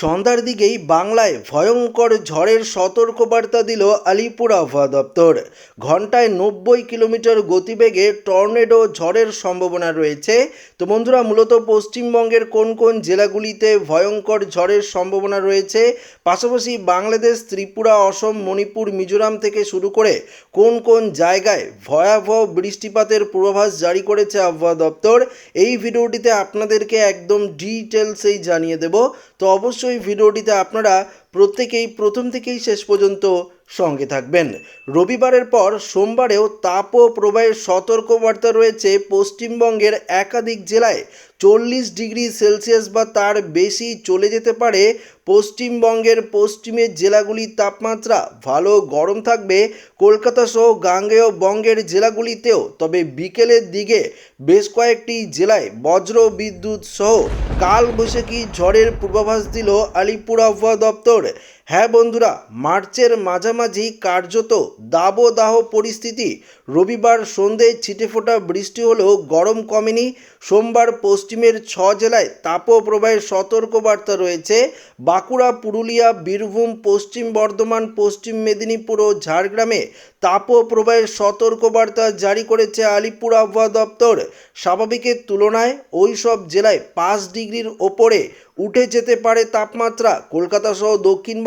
সন্ধ্যার দিকেই বাংলায় ভয়ঙ্কর ঝড়ের সতর্কবার্তা দিল আলিপুর আবহাওয়া দপ্তর। ঘন্টায় নব্বই কিলোমিটার গতিবেগে টর্নেডো ঝড়ের সম্ভাবনা রয়েছে। তো বন্ধুরা, মূলত পশ্চিমবঙ্গের কোন কোন জেলাগুলিতে ভয়ঙ্কর ঝড়ের সম্ভাবনা রয়েছে? পাশাপাশি বাংলাদেশ, ত্রিপুরা, অসম, মণিপুর, মিজোরাম থেকে শুরু করে কোন কোন জায়গায় ভয়াবহ বৃষ্টিপাতের পূর্বাভাস জারি করেছে আবহাওয়া দপ্তর? এই ভিডিওটিতে আপনাদেরকে একদম ডিটেলসেই জানিয়ে দেব। তো অবশ্যই ভিডিওটিতে আপনারা প্রত্যেকেই প্রথম থেকেই শেষ পর্যন্ত সঙ্গে থাকবেন। রবিবারের পর সোমবারেও তাপ ও প্রবাহের সতর্কবার্তা রয়েছে পশ্চিমবঙ্গের একাধিক জেলায়। চল্লিশ ডিগ্রি সেলসিয়াস বা তার বেশি চলে যেতে পারে পশ্চিমবঙ্গের পশ্চিমের জেলাগুলির তাপমাত্রা। ভালো গরম থাকবে কলকাতা সহ গাঙ্গেয় বঙ্গের জেলাগুলিতেও। তবে বিকেলের দিকে বেশ কয়েকটি জেলায় বজ্র বিদ্যুৎ সহ কাল বৈশাখী ঝড়ের পূর্বাভাস দিল আলিপুর আবহাওয়া দপ্তর। হ্যাঁ বন্ধুরা, মার্চের মাঝামাঝি কার্যত দাবদাহ পরিস্থিতি। রবিবার সন্ধে ছিটেফোঁটা বৃষ্টি হলেও গরম কমেনি। সোমবার পশ্চিমের ছ জেলায় তাপপ্রবাহের সতর্কবার্তা রয়েছে। বাঁকুড়া, পুরুলিয়া, বীরভূম, পশ্চিম বর্ধমান, পশ্চিম মেদিনীপুর ও ঝাড়গ্রামে তাপপ্রবাহের সতর্কবার্তা জারি করেছে আলিপুর আবহাওয়া দপ্তর। স্বাভাবিকের তুলনায় ওই সব জেলায় পাঁচ ডিগ্রির ওপরে উঠে যেতে পারে তাপমাত্রা। কলকাতা সহ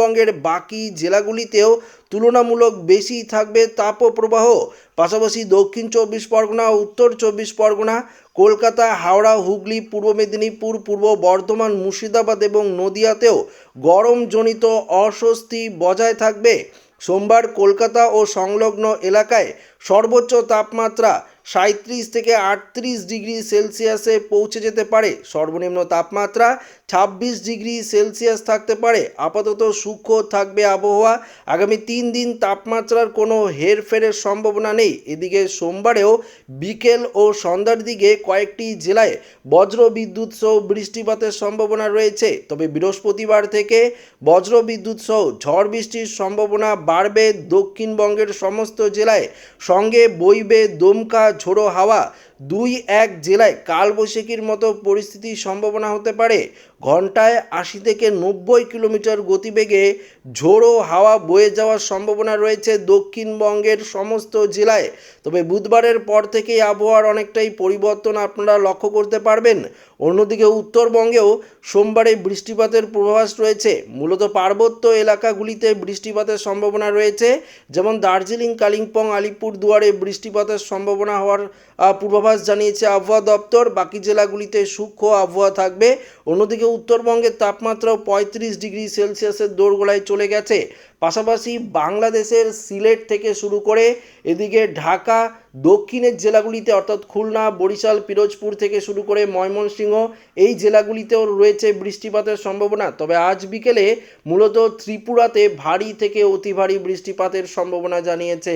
দক্ষিণবঙ্গের বাকি জেলাগুলিতেও তুলনামূলক বেশি থাকবে তাপপ্রবাহ। পাশাপাশি দক্ষিণ চব্বিশ পরগনা, উত্তর চব্বিশ পরগনা, কলকাতা, হাওড়া, হুগলি, পূর্ব মেদিনীপুর, পূর্ব বর্ধমান, মুর্শিদাবাদ এবং নদিয়াতেও গরমজনিত অস্বস্তি বজায় থাকবে। সোমবার কলকাতা ও সংলগ্ন এলাকায় সর্বোচ্চ তাপমাত্রা সাঁত্রিশ থেকে আটত্রিশ ডিগ্রি সেলসিয়াসে পৌঁছে যেতে পারে। সর্বনিম্ন তাপমাত্রা ছাব্বিশ ডিগ্রি সেলসিয়াস থাকতে পারে। আপাতত সূক্ষ্ম থাকবে আবহাওয়া। আগামী তিন দিন তাপমাত্রার কোনো হেরফেরের সম্ভাবনা নেই। এদিকে সোমবারেও বিকেল ও সন্ধ্যার দিকে কয়েকটি জেলায় বজ্র বিদ্যুৎ সহ বৃষ্টিপাতের সম্ভাবনা রয়েছে। তবে বৃহস্পতিবার থেকে বজ্র বিদ্যুৎ সহ ঝড় বৃষ্টির সম্ভাবনা বাড়বে। দক্ষিণবঙ্গের সমস্ত জেলায় সঙ্গে বইবে দমকা ঝোড়ো হাওয়া দুই এক জেলায় কালবৈশাখীর মতো পরিস্থিতির সম্ভাবনা হতে পারে। ঘন্টায় আশি থেকে নব্বই কিলোমিটার গতিবেগে ঝোড়ো হাওয়া বয়ে যাওয়ার সম্ভাবনা রয়েছে দক্ষিণবঙ্গের সমস্ত জেলায়। তবে বুধবারের পর থেকেই আবহাওয়ার অনেকটাই পরিবর্তন আপনারা লক্ষ্য করতে পারবেন। অন্যদিকে উত্তরবঙ্গেও সোমবারে বৃষ্টিপাতের পূর্বাভাস রয়েছে। মূলত পার্বত্য এলাকাগুলিতে বৃষ্টিপাতের সম্ভাবনা রয়েছে। যেমন দার্জিলিং কালিম্পং আলিপুর দুয়ারে বৃষ্টিপাতের সম্ভাবনা হওয়ার আহ, পূর্বাভাস জানিয়েছে আবহাওয়া দপ্তর। বাকি জেলাগুলিতে সূক্ষ্ম আবহাওয়া থাকবে। অন্যদিকে উত্তরবঙ্গের তাপমাত্রাও পঁয়ত্রিশ ডিগ্রি সেলসিয়াসের দোরগোড়ায় চলে গেছে। পাশাপাশি বাংলাদেশের সিলেট থেকে শুরু করে এদিকে ঢাকা, দক্ষিণের জেলাগুলিতে অর্থাৎ খুলনা, বরিশাল, পিরোজপুর থেকে শুরু করে ময়মনসিংহ, এই জেলাগুলিতেও রয়েছে বৃষ্টিপাতের সম্ভাবনা। তবে আজ বিকেলে মূলত ত্রিপুরাতে ভারী থেকে অতি ভারী বৃষ্টিপাতের সম্ভাবনা জানিয়েছে